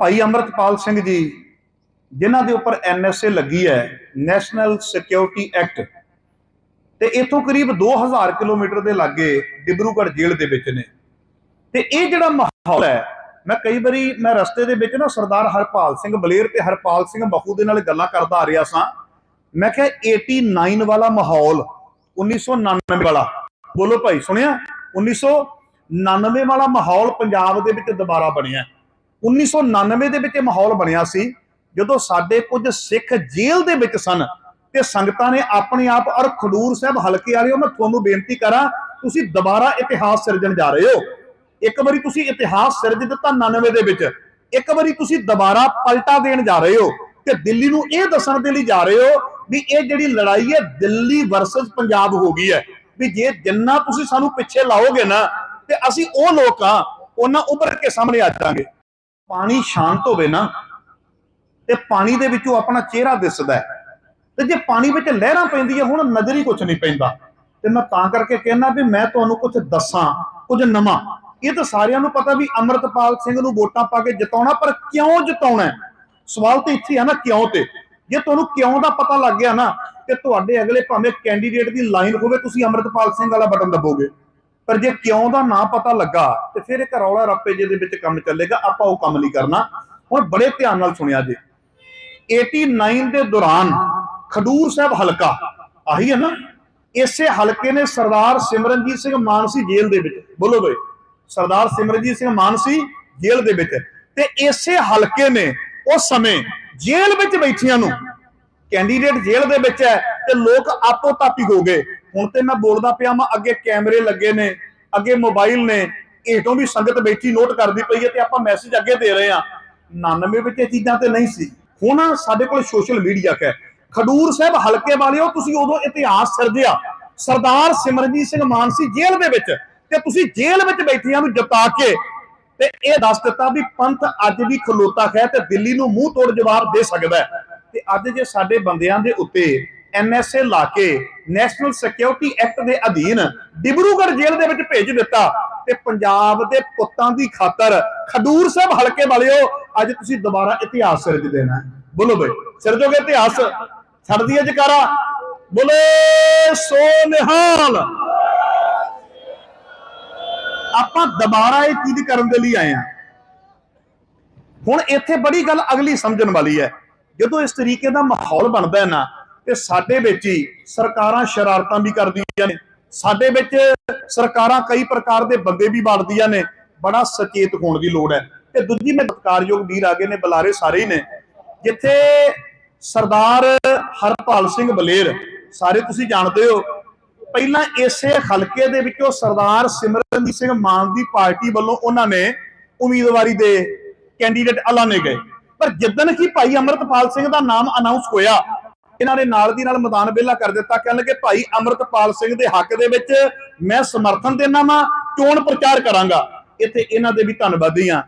ਭਾਈ ਅਮਰਤਪਾਲ ਸਿੰਘ ਜੀ, ਜਿਨ੍ਹਾਂ ਦੇ ਉੱਪਰ ਐਨਐਸਏ ਲੱਗੀ ਹੈ ਨੈਸ਼ਨਲ ਸਿਕਿਉਰਿਟੀ ਐਕਟ ਤੇ ਇਥੋਂ ਕਰੀਬ 2000 ਕਿਲੋਮੀਟਰ ਦੇ ਲਾਗੇ ਡਿਬਰੂਗੜ੍ਹ ਜੇਲ੍ਹ ਦੇ ਵਿੱਚ ਨੇ। ਤੇ ਇਹ ਜਿਹੜਾ ਮਾਹੌਲ ਹੈ, ਮੈਂ ਕਈ ਵਾਰੀ ਮੈਂ ਰਸਤੇ ਦੇ ਵਿੱਚ ਨਾ ਸਰਦਾਰ ਹਰਪਾਲ ਸਿੰਘ ਬਲੇਰ ਤੇ ਹਰਪਾਲ ਸਿੰਘ ਬਖੂ ਦੇ ਨਾਲ ਗੱਲਾਂ ਕਰਦਾ ਆ ਰਿਹਾ ਸਾਂ। ਮੈਂ ਕਿਹਾ 89 ਵਾਲਾ ਮਾਹੌਲ 1999 ਵਾਲਾ। ਬੋਲੋ ਭਾਈ, ਸੁਣਿਆ? 1999 ਵਾਲਾ ਮਾਹੌਲ ਪੰਜਾਬ ਦੇ ਵਿੱਚ ਦੁਬਾਰਾ ਬਣਿਆ। 1999 ਦੇ ਵਿੱਚ ਇਹ ਮਾਹੌਲ ਬਣਿਆ ਸੀ, ਜਦੋਂ ਸਾਡੇ ਕੁਝ ਸਿੱਖ ਜੇਲ੍ਹ ਦੇ ਵਿੱਚ ਸਨ ਤੇ ਸੰਗਤਾਂ ਨੇ ਆਪਣੇ ਆਪ ਔਰ ਖਡੂਰ ਸਾਹਿਬ ਹਲਕੇ ਵਾਲਿਓ, ਮੈਂ ਤੁਹਾਨੂੰ ਬੇਨਤੀ ਕਰਾਂ, ਤੁਸੀਂ ਦੁਬਾਰਾ ਇਤਿਹਾਸ ਸਿਰਜਣ ਜਾ ਰਹੇ ਹੋ। ਇੱਕ ਵਾਰੀ ਤੁਸੀਂ ਇਤਿਹਾਸ ਸਿਰਜ ਦਿੱਤਾ 99 ਦੇ ਵਿੱਚ, ਇੱਕ ਵਾਰੀ ਤੁਸੀਂ ਦੁਬਾਰਾ ਪਲਟਾ ਦੇਣ ਜਾ ਰਹੇ ਹੋ ਤੇ ਦਿੱਲੀ ਨੂੰ ਇਹ ਦੱਸਣ ਦੇ ਲਈ ਜਾ ਰਹੇ ਹੋ ਵੀ ਇਹ ਜਿਹੜੀ ਲੜਾਈ ਹੈ ਦਿੱਲੀ ਵਰਸਸ ਪੰਜਾਬ ਹੋ ਗਈ ਹੈ। ਵੀ ਜੇ ਜਿੰਨਾ ਤੁਸੀਂ ਸਾਨੂੰ ਪਿੱਛੇ ਲਾਓਗੇ ਨਾ, ਤੇ ਅਸੀਂ ਉਹ ਲੋਕ ਆ, ਉਹਨਾਂ ਉੱਭਰ ਕੇ ਸਾਹਮਣੇ ਆ ਜਾਵਾਂਗੇ। ਪਾਣੀ ਸ਼ਾਂਤ ਹੋਵੇ ਨਾ, ਤੇ ਪਾਣੀ ਦੇ ਵਿੱਚੋਂ ਆਪਣਾ ਚਿਹਰਾ ਦਿਸਦਾ ਹੈ। ਤੇ ਜੇ ਪਾਣੀ ਵਿੱਚ ਲਹਿਰਾਂ ਪੈਂਦੀਆਂ ਹੁਣ ਨਜ਼ਰ ਹੀ ਕੁਝ ਨਹੀਂ ਪੈਂਦਾ। ਤੇ ਮੈਂ ਤਾਂ ਕਰਕੇ ਕਹਿੰਦਾ ਵੀ ਮੈਂ ਤੁਹਾਨੂੰ ਕੁਝ ਦੱਸਾਂ, ਕੁਝ ਨਵਾਂ। ਇਹ ਤਾਂ ਸਾਰਿਆਂ ਨੂੰ ਪਤਾ ਵੀ ਅਮਰਤਪਾਲ ਸਿੰਘ ਨੂੰ ਵੋਟਾਂ ਪਾ ਕੇ ਜਿਤਾਉਣਾ, ਪਰ ਕਿਉਂ ਜਿਤਾਉਣਾ ਸਵਾਲ ਤਾਂ ਇੱਥੇ ਆ ਨਾ, ਕਿਉਂ ਤੇ? ਜੇ ਤੁਹਾਨੂੰ ਕਿਉਂ ਦਾ ਪਤਾ ਲੱਗ ਗਿਆ ਨਾ, ਤੇ ਤੁਹਾਡੇ ਅਗਲੇ ਭਾਵੇਂ ਕੈਂਡੀਡੇਟ ਦੀ ਲਾਈਨ ਹੋਵੇ, ਤੁਸੀਂ ਅਮਰਤਪਾਲ ਸਿੰਘ ਵਾਲਾ ਬਟਨ ਦਬੋਗੇ। ਪਰ ਜੇ ਕਿਉਂ ਦਾ ਨਾਂ ਪਤਾ ਲੱਗਾ, ਤੇ ਫਿਰ ਇੱਕ ਰੌਲਾ ਰੱਪੇ ਜਿਹੇ ਵਿੱਚ ਕੰਮ ਚੱਲੇਗਾ, ਆਪਾਂ ਉਹ ਕੰਮ ਨਹੀਂ ਕਰਨਾ। ਹੁਣ ਬੜੇ ਧਿਆਨ ਨਾਲ ਸੁਣਿਆ ਜੇ। 89 ਦੇ ਦੌਰਾਨ ਖਡੂਰ ਸਾਹਿਬ ਹਲਕਾ, ਆਹੀ ਹੈ ਨਾ? ਇਸੇ ਹਲਕੇ ਨੇ ਸਰਦਾਰ ਸਿਮਰਨਜੀਤ ਸਿੰਘ ਮਾਨਸੀ ਜੇਲ੍ਹ ਦੇ ਵਿੱਚ, ਬੋਲੋ ਬਈ, ਸਰਦਾਰ ਸਿਮਰਨਜੀਤ ਸਿੰਘ ਮਾਨਸੀ ਜੇਲ੍ਹ ਦੇ ਵਿੱਚ। ਤੇ ਇਸੇ ਹਲਕੇ ਨੇ ਉਸ ਸਮੇਂ ਜੇਲ੍ਹ ਵਿੱਚ ਬੈਠਿਆਂ ਨੂੰ ਕੈਂਡੀਡੇਟ ਜੇਲ੍ਹ ਦੇ ਵਿੱਚ ਹੈ ਤੇ ਲੋਕ ਆਪੋ ਤਾਪੀ ਹੋ ਗਏ। ਹੁਣ ਤੇ ਮੈਂ ਬੋਲਦਾ ਪਿਆ ਮੈਂ ਅੱਗੇ ਕੈਮਰੇ ਲੱਗੇ ਨੇ, ਅੱਗੇ ਮੋਬਾਈਲ ਨੇ ਇਦੋਂ ਵੀ ਸੰਗਤ ਬੈਠੀ ਨੋਟ ਕਰਦੀ ਪਈ ਹੈ ਤੇ ਆਪਾਂ ਮੈਸੇਜ ਅੱਗੇ ਦੇ ਰਹੇ ਆ 99 ਵਿੱਚ ਇਹ ਚੀਜ਼ਾਂ ਤੇ ਨਹੀਂ ਸੀ। ਹੁਣ ਸਾਡੇ ਕੋਲ ਸੋਸ਼ਲ ਮੀਡੀਆ ਹੈ। ਖਡੂਰ ਸਾਹਿਬ ਹਲਕੇ ਵਾਲਿਓ, ਤੁਸੀਂ ਉਦੋਂ ਇਤਿਹਾਸ ਸਿਰਜਿਆ। ਸਰਦਾਰ ਸਿਮਰਜੀਤ ਸਿੰਘ ਮਾਨਸੀ ਜੇਲ੍ਹ ਦੇ ਵਿੱਚ। ਤੇ ਤੁਸੀਂ ਜੇਲ੍ਹ ਵਿੱਚ ਬੈਠਿਆਂ ਨੂੰ ਜਤਾ ਕੇ ਤੇ ਇਹ ਦੱਸ ਦਿੱਤਾ ਵੀ ਪੰਥ ਅੱਜ ਵੀ ਖਲੋਤਾ ਹੈ ਤੇ ਦਿੱਲੀ ਨੂੰ ਮੂੰਹ ਤੋੜ ਜਵਾਬ ਦੇ ਸਕਦਾ ਹੈ। ਤੇ ਅੱਜ ਜੇ ਸਾਡੇ ਬੰਦਿਆਂ ਦੇ ਉੱਤੇ ਐਨਐਸਏ ਲਾ ਕੇ ਨੈਸ਼ਨਲ ਸਿਕਿਉਰਿਟੀ ਐਕਟ ਦੇ ਅਧੀਨ ਡਿਬਰੂਗੜ੍ਹ ਜੇਲ੍ਹ ਦੇ ਵਿੱਚ ਭੇਜ ਦਿੱਤਾ ਤੇ ਪੰਜਾਬ ਦੇ ਪੁੱਤਾਂ ਦੀ ਖਾਤਰ ਖਡੂਰ ਸਾਹਿਬ ਹਲਕੇ ਵਾਲਿਓ, ਅੱਜ ਤੁਸੀਂ ਦੁਬਾਰਾ ਇਤਿਹਾਸ ਸਿਰਜ ਦੇਣਾ ਬੋਲੋ ਬਈ ਸਿਰਜੋਗੇ ਇਤਿਹਾਸ? ਛੱਡ ਦਈਏ ਜਕਾਰਾ। ਬੋਲੇ ਸੋ ਨਿਹਾਲ ਆਪਾਂ ਦੁਬਾਰਾ ਇਹ ਚੀਜ਼ ਕਰਨ ਦੇ ਲਈ ਆਏ ਆ ਹੁਣ ਇੱਥੇ ਬੜੀ ਗੱਲ ਅਗਲੀ ਸਮਝਣ ਵਾਲੀ ਹੈ। ਜਦੋਂ ਇਸ ਤਰੀਕੇ ਦਾ ਮਾਹੌਲ ਬਣਦਾ ਹੈ ਨਾ, ਤੇ ਸਾਡੇ ਵਿੱਚ ਹੀ ਸਰਕਾਰਾਂ ਸ਼ਰਾਰਤਾਂ ਵੀ ਕਰਦੀਆਂ ਨੇ। ਸਾਡੇ ਵਿੱਚ ਸਰਕਾਰਾਂ ਕਈ ਪ੍ਰਕਾਰ ਦੇ ਬੰਦੇ ਵੀ ਬਣਦੀਆਂ ਨੇ, ਬੜਾ ਸੁਚੇਤ ਹੋਣ ਦੀ ਲੋੜ ਹੈ। ਤੇ ਦੂਜੀ ਮੈਂ ਸਤਿਕਾਰਯੋਗ ਵੀਰ ਆਗੇ ਨੇ, ਬੁਲਾਰੇ ਸਾਰੇ ਹੀ ਨੇ। ਜਿੱਥੇ ਸਰਦਾਰ ਹਰਪਾਲ ਸਿੰਘ ਬਲੇਰ ਸਾਰੇ ਤੁਸੀਂ ਜਾਣਦੇ ਹੋ, ਪਹਿਲਾਂ ਇਸੇ ਹਲਕੇ ਦੇ ਵਿੱਚੋਂ ਸਰਦਾਰ ਸਿਮਰਨਜੀਤ ਸਿੰਘ ਮਾਨ ਦੀ ਪਾਰਟੀ ਵੱਲੋਂ ਉਹਨਾਂ ਨੇ ਉਮੀਦਵਾਰੀ ਦੇ ਕੈਂਡੀਡੇਟ ਐਲਾਨੇ ਗਏ। ਪਰ ਜਿੱਦਣ ਕਿ ਭਾਈ ਅਮਰਤਪਾਲ ਸਿੰਘ ਦਾ ਨਾਮ ਅਨਾਉਂਸ ਹੋਇਆ, ਇਹਨਾਂ ਨੇ ਨਾਲ ਦੀ ਨਾਲ ਮੈਦਾਨ ਵਿਹਲਾ ਕਰ ਦਿੱਤਾ, ਕਹਿਣ ਲੱਗੇ, ਭਾਈ ਅਮਰਤਪਾਲ ਸਿੰਘ ਦੇ ਹੱਕ ਦੇ ਵਿੱਚ ਮੈਂ ਸਮਰਥਨ ਦੇਣਾ ਵਾਂ, ਚੋਣ ਪ੍ਰਚਾਰ ਕਰਾਂਗਾ। ਇੱਥੇ ਇਹਨਾਂ ਦੇ ਵੀ ਧੰਨਵਾਦੀ ਆ।